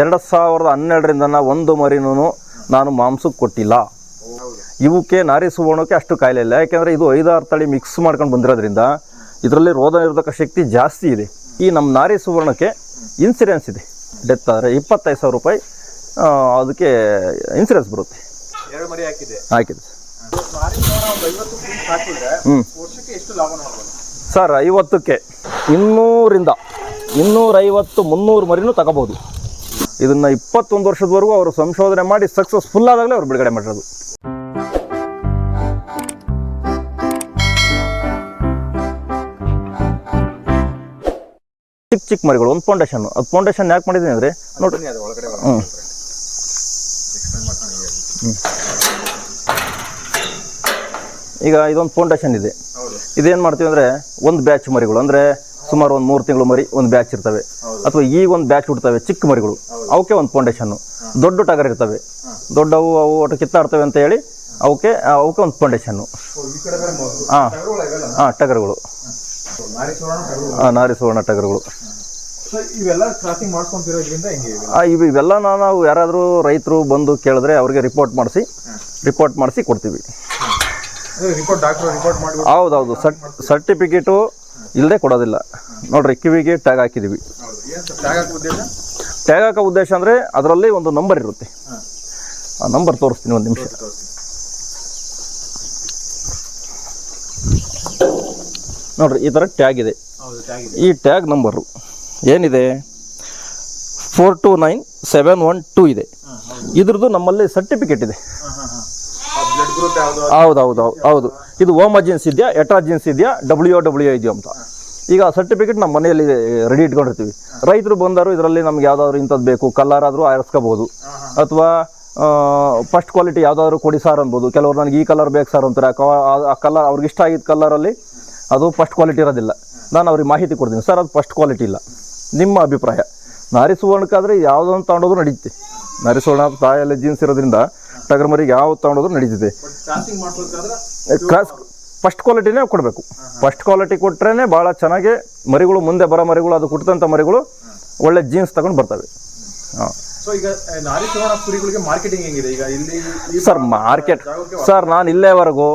ಎರಡು ಸಾವಿರದ ಹನ್ನೆರಡರಿಂದ ಒಂದು ಮರಿನೂ ನಾನು ಮಾಂಸಕ್ಕೆ ಕೊಟ್ಟಿಲ್ಲ. ಇವಕ್ಕೆ ನಾರಿ ಸುವರ್ಣಕ್ಕೆ ಅಷ್ಟು ಕಾಯಿಲೆ ಇಲ್ಲ. ಯಾಕೆಂದರೆ ಇದು ಐದಾರು ತಳಿ ಮಿಕ್ಸ್ ಮಾಡ್ಕೊಂಡು ಬಂದಿರೋದ್ರಿಂದ ಇದರಲ್ಲಿ ರೋಗ ನಿರೋಧಕ ಶಕ್ತಿ ಜಾಸ್ತಿ ಇದೆ. ಈ ನಮ್ಮ ನಾರಿ ಸುವರ್ಣಕ್ಕೆ ಇನ್ಸೂರೆನ್ಸ್ ಇದೆ. ಡೆತ್ ಆದರೆ ಇಪ್ಪತ್ತೈದು ಸಾವಿರ ರೂಪಾಯಿ ಅದಕ್ಕೆ ಇನ್ಸೂರೆನ್ಸ್ ಬರುತ್ತೆ. ಎರಡು ಮರಿ ಹಾಕಿದೆ. ಹ್ಞೂ ಸರ್ ಐವತ್ತಕ್ಕೆ ಇನ್ನೂರಿಂದ ಇನ್ನೂರೈವತ್ತು ಮುನ್ನೂರು ಮರಿನೂ ತಗೋಬೋದು. ಇದನ್ನು ಇಪ್ಪತ್ತೊಂದು ವರ್ಷದವರೆಗೂ ಅವರು ಸಂಶೋಧನೆ ಮಾಡಿ ಸಕ್ಸಸ್ಫುಲ್ ಆದಾಗಲೇ ಅವರು ಬಿಡುಗಡೆ ಮಾಡಿರೋದು. ಚಿಕ್ಕ ಚಿಕ್ಕ ಮರಿಗಳು ಒಂದು ಫೌಂಡೇಶನ್ ಅದು ಫೌಂಡೇಶನ್ ಯಾಕೆ ಮಾಡಿದ್ದೀನಿ ಅಂದರೆ ನೋಡಿ ಹ್ಞೂ ಈಗ ಇದೊಂದು ಫೌಂಡೇಶನ್ ಇದೆ. ಇದೇನು ಮಾಡ್ತೀವಿ ಅಂದರೆ ಒಂದು ಬ್ಯಾಚ್ ಮರಿಗಳು. ಅಂದರೆ ಸುಮಾರು ಒಂದು ಮೂರು ತಿಂಗಳು ಮರಿ ಒಂದು ಬ್ಯಾಚ್ ಇರ್ತವೆ. ಅಥವಾ ಈಗ ಒಂದು ಬ್ಯಾಚ್ ಹುಡ್ತವೆ ಚಿಕ್ಕ ಮರಿಗಳು. ಅವಕ್ಕೆ ಒಂದು ಫೌಂಡೇಶನ್ನು ದೊಡ್ಡ ಟಗರ್ ಇರ್ತವೆ. ದೊಡ್ಡವು ಅವು ಒಟ್ಟು ಕಿತ್ತಾಡ್ತವೆ ಅಂತ ಹೇಳಿ ಅವಕ್ಕೆ ಅವಕ್ಕೆ ಒಂದು ಫೌಂಡೇಶನ್ನು. ಹಾಂ. ಹಾಂ ಟಗರುಗಳು. ಹಾಂ. ನಾರಿ ಸುವರ್ಣ ಟಗರುಗಳು. ಇವು? ಇವೆಲ್ಲ ನಾವು ಯಾರಾದರೂ ರೈತರು ಬಂದು ಕೇಳಿದ್ರೆ ಅವ್ರಿಗೆ ರಿಪೋರ್ಟ್ ಮಾಡಿಸಿ ರಿಪೋರ್ಟ್ ಮಾಡಿಸಿ ಕೊಡ್ತೀವಿ. ಹೌದೌದು. ಸರ್ಟ್ ಸರ್ಟಿಫಿಕೇಟು ಇಲ್ಲದೆ ಕೊಡೋದಿಲ್ಲ. ನೋಡ್ರಿ ಕಿವಿಗೆ ಟ್ಯಾಗ್ ಹಾಕಿದ್ದೀವಿ ಟ್ಯಾಗ್ ಹಾಕೋ ಉದ್ದೇಶ? ಅಂದರೆ ಅದರಲ್ಲಿ ಒಂದು ನಂಬರ್ ಇರುತ್ತೆ. ಆ ನಂಬರ್ ತೋರಿಸ್ತೀನಿ ಒಂದು ನಿಮಿಷ. ನೋಡ್ರಿ ಈ ಥರ ಟ್ಯಾಗ್ ಇದೆ. ಈ ಟ್ಯಾಗ್ ನಂಬರು. ಏನಿದೆ? Four two nine seven one two ಇದೆ. ಇದ್ರದ್ದು ನಮ್ಮಲ್ಲಿ ಸರ್ಟಿಫಿಕೇಟ್ ಇದೆ ಹಾಂ ಹಾಂ ಹಾಂ ಬ್ಲಡ್ ಗ್ರೂಪ್ ಯಾವುದು ಹೌದು ಹೌದು ಹೌದು ಇದು ಜೀನ್ಸ್ ಇದೆಯಾ? ಎಟ್ರಾಜೆನ್ಸ್ ಇದೆಯಾ? ಡಬ್ಲ್ಯೂ ಡಬ್ಲ್ಯೂ ಇದೆಯಾ ಅಂತ. ಈಗ ಸರ್ಟಿಫಿಕೇಟ್ ನಮ್ಮ ಮನೆಯಲ್ಲಿ ರೆಡಿ ಇಟ್ಕೊಂಡಿರ್ತೀವಿ. ರೈತರು ಬಂದರು, ಇದರಲ್ಲಿ ನಮ್ಗೆ ಯಾವ್ದಾದ್ರು ಇಂಥದ್ದು ಬೇಕು. ಕಲರ್ ಆದರೂ ಆರಿಸ್ಕೋಬೋದು ಅಥವಾ ಫಸ್ಟ್ ಕ್ವಾಲಿಟಿ ಯಾವುದಾದ್ರು ಕೊಡಿ ಸಾರ್ ಅನ್ಬೋದು. ಕೆಲವರು ನನಗೆ ಈ ಕಲರ್ ಬೇಕು ಸರ್ ಅಂತಾರೆ. ಆ ಕಲರ್, ಅವ್ರಿಗೆ ಇಷ್ಟ ಆಗಿದ್ದ ಕಲರಲ್ಲಿ ಅದು ಫಸ್ಟ್ ಕ್ವಾಲಿಟಿ ಇರೋದಿಲ್ಲ. ನಾನು ಅವ್ರಿಗೆ ಮಾಹಿತಿ ಕೊಡ್ತೀನಿ. ಸರ್, ಅದು ಫಸ್ಟ್ ಕ್ವಾಲಿಟಿ ಇಲ್ಲ. ನಿಮ್ಮ ಅಭಿಪ್ರಾಯ. ನಾರಿ ಸುವರ್ಣಕ್ಕಾದರೆ ಯಾವುದೊಂದು ತಗೊಂಡೋದ್ರು ನಡೆಯುತ್ತೆ ನಾರಿ ತಾಯಲ್ಲಿ ಜೀನ್ಸ್ ಇರೋದ್ರಿಂದ ಟಗರ್ ಮರಿಗೆ ಯಾವ ತಗೊಂಡೋದ್ರು ನಡೀತಿದೆ. ಕ್ರಾಸ್ ಫಸ್ಟ್ ಕ್ವಾಲಿಟಿನೇ ಕೊಡಬೇಕು. ಫಸ್ಟ್ ಕ್ವಾಲಿಟಿ ಕೊಟ್ರೇ ಭಾಳ ಚೆನ್ನಾಗಿ ಮರಿಗಳು ಮುಂದೆ ಬರೋ ಮರಿಗಳು ಅದು ಕುಟ್ಟಿದಂಥ ಮರಿಗಳು ಒಳ್ಳೆ ಜೀನ್ಸ್ ತಗೊಂಡು ಬರ್ತವೆ. ಹಾಂ. ಸರ್ ಮಾರ್ಕೆಟ್ ಸರ್ ನಾನು ಇಲ್ಲೇವರೆಗೂ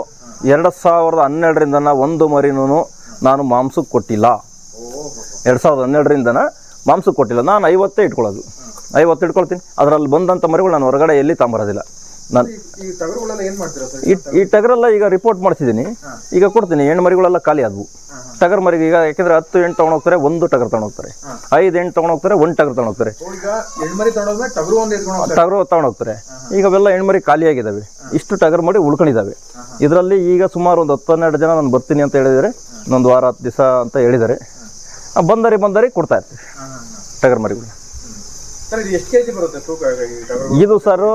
ಎರಡು ಸಾವಿರದ ಹನ್ನೆರಡರಿಂದ ಒಂದು ಮರಿನೂ ನಾನು ಮಾಂಸಕ್ಕೆ ಕೊಟ್ಟಿಲ್ಲ. ಎರಡು ಸಾವಿರದ ಹನ್ನೆರಡರಿಂದನ ಮಾಂಸಕ್ಕೆ ಕೊಟ್ಟಿಲ್ಲ. ನಾನು ಐವತ್ತೇ ಇಟ್ಕೊಳ್ಳೋದು. ಐವತ್ತು ಇಟ್ಕೊಳ್ತೀನಿ. ಅದರಲ್ಲಿ ಬಂದಂಥ ಮರಿಗಳು ನಾನು ಹೊರಗಡೆ ಎಲ್ಲಿ ತಗೊಂಬರೋದಿಲ್ಲ. ನಾನು ಈ- ಈ ಟಗರೆಲ್ಲ ಈಗ ರಿಪೋರ್ಟ್ ಮಾಡಿಸಿದ್ದೀನಿ. ಈಗ ಕೊಡ್ತೀನಿ. ಹೆಣ್ಣು ಮರಿಗಳೆಲ್ಲ ಖಾಲಿ ಆದವು. ಟಗರ್ ಮರಿಗೆ ಈಗ ಯಾಕೆಂದ್ರೆ ಹತ್ತು ಎಂಟು ತೊಗೊಂಡೋಗ್ತಾರೆ ಒಂದು ಟಗರ್ ತೊಗೊಂಡೋಗ್ತಾರೆ ಐದು ಎಂಟು ತೊಗೊಂಡೋಗ್ತಾರೆ ಒಂದು ಟಗರ್ ತೊಗೊಂಡೋಗ್ತಾರೆ ಟಗರು ತಗೊಂಡೋಗ್ತಾರೆ ಈಗ ಅವೆಲ್ಲ ಹೆಣ್ಮರಿ ಖಾಲಿಯಾಗಿದ್ದಾವೆ ಇಷ್ಟು ಟಗರ್ ಮರಿ ಉಳ್ಕೊಂಡಿದ್ದಾವೆ ಇದರಲ್ಲಿ ಈಗ ಸುಮಾರು ಒಂದು ಹತ್ತು ಹನ್ನೆರಡು ಜನ ನಾನು ಬರ್ತೀನಿ ಅಂತ ಹೇಳಿದರೆ ಇನ್ನೊಂದು ವಾರ ಹತ್ತು ದಿವಸ ಅಂತ ಹೇಳಿದ್ದಾರೆ ಬಂದರಿ ಬಂದರಿ ಕೊಡ್ತಾ ಇರ್ತೀವಿ ಟಗರ್ ಮರಿಗಳು. ಇದು ಸರ್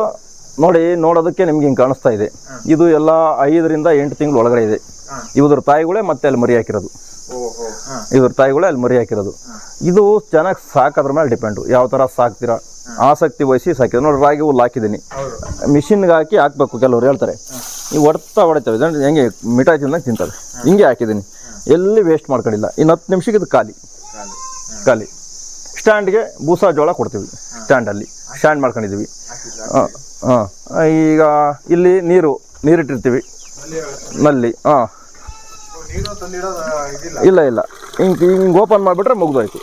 ನೋಡಿ ನೋಡೋದಕ್ಕೆ ನಿಮ್ಗೆ ಹಿಂಗೆ ಕಾಣಿಸ್ತಾ ಇದೆ. ಇದು ಎಲ್ಲ ಐದರಿಂದ ಎಂಟು ತಿಂಗಳು ಒಳಗಡೆ ಇದೆ. ಇವ್ರ ತಾಯಿಗಳೇ ಮತ್ತೆ ಅಲ್ಲಿ ಮರಿ ಹಾಕಿರೋದು. ಇವ್ರ ತಾಯಿಗಳೇ ಅಲ್ಲಿ ಮರಿ ಹಾಕಿರೋದು. ಇದು ಚೆನ್ನಾಗಿ ಸಾಕೋದ್ರ ಮೇಲೆ ಡಿಪೆಂಡು. ಯಾವ ಥರ ಸಾಕ್ತೀರಾ? ಆಸಕ್ತಿ ವಹಿಸಿ ಸಾಕಿದ್ರು. ನೋಡಿ ರಾಗಿ ಹುಲ್ಲು ಹಾಕಿದ್ದೀನಿ. ಮಿಷಿನ್ಗೆ ಹಾಕಿ ಹಾಕ್ಬೇಕು ಕೆಲವರು ಹೇಳ್ತಾರೆ. ಈ ಹೊಡ್ತಾ ಹೊಡಿತವೆ ಹೆಂಗೆ ಮಿಠಾಯಿ ತಿಂದಂಗೆ ತಿಂತಾರೆ. ಹಿಂಗೆ ಹಾಕಿದ್ದೀನಿ. ಎಲ್ಲಿ ವೇಸ್ಟ್ ಮಾಡ್ಕೊಂಡಿಲ್ಲ. ಇನ್ನು ಹತ್ತು ನಿಮಿಷಕ್ಕೆ ಇದು ಖಾಲಿ. ಖಾಲಿ. ಖಾಲಿ. ಸ್ಟ್ಯಾಂಡ್ಗೆ ಬೂಸಾ ಜೋಳ ಕೊಡ್ತೀವಿ. ಸ್ಟ್ಯಾಂಡಲ್ಲಿ ಸ್ಟ್ಯಾಂಡ್ ಮಾಡ್ಕೊಂಡಿದ್ದೀವಿ ಹಾಂ ಈಗ ಇಲ್ಲಿ ನೀರು, ನೀರಿಟ್ಟಿರ್ತೀವಿ. ನಲ್ಲಿ ಹಾಂ ಇಲ್ಲ ಇಲ್ಲ. ಹಿಂಗೆ ಹಿಂಗೆ ಓಪನ್ ಮಾಡಿಬಿಟ್ರೆ ಮುಗ್ದೋಯ್ತು.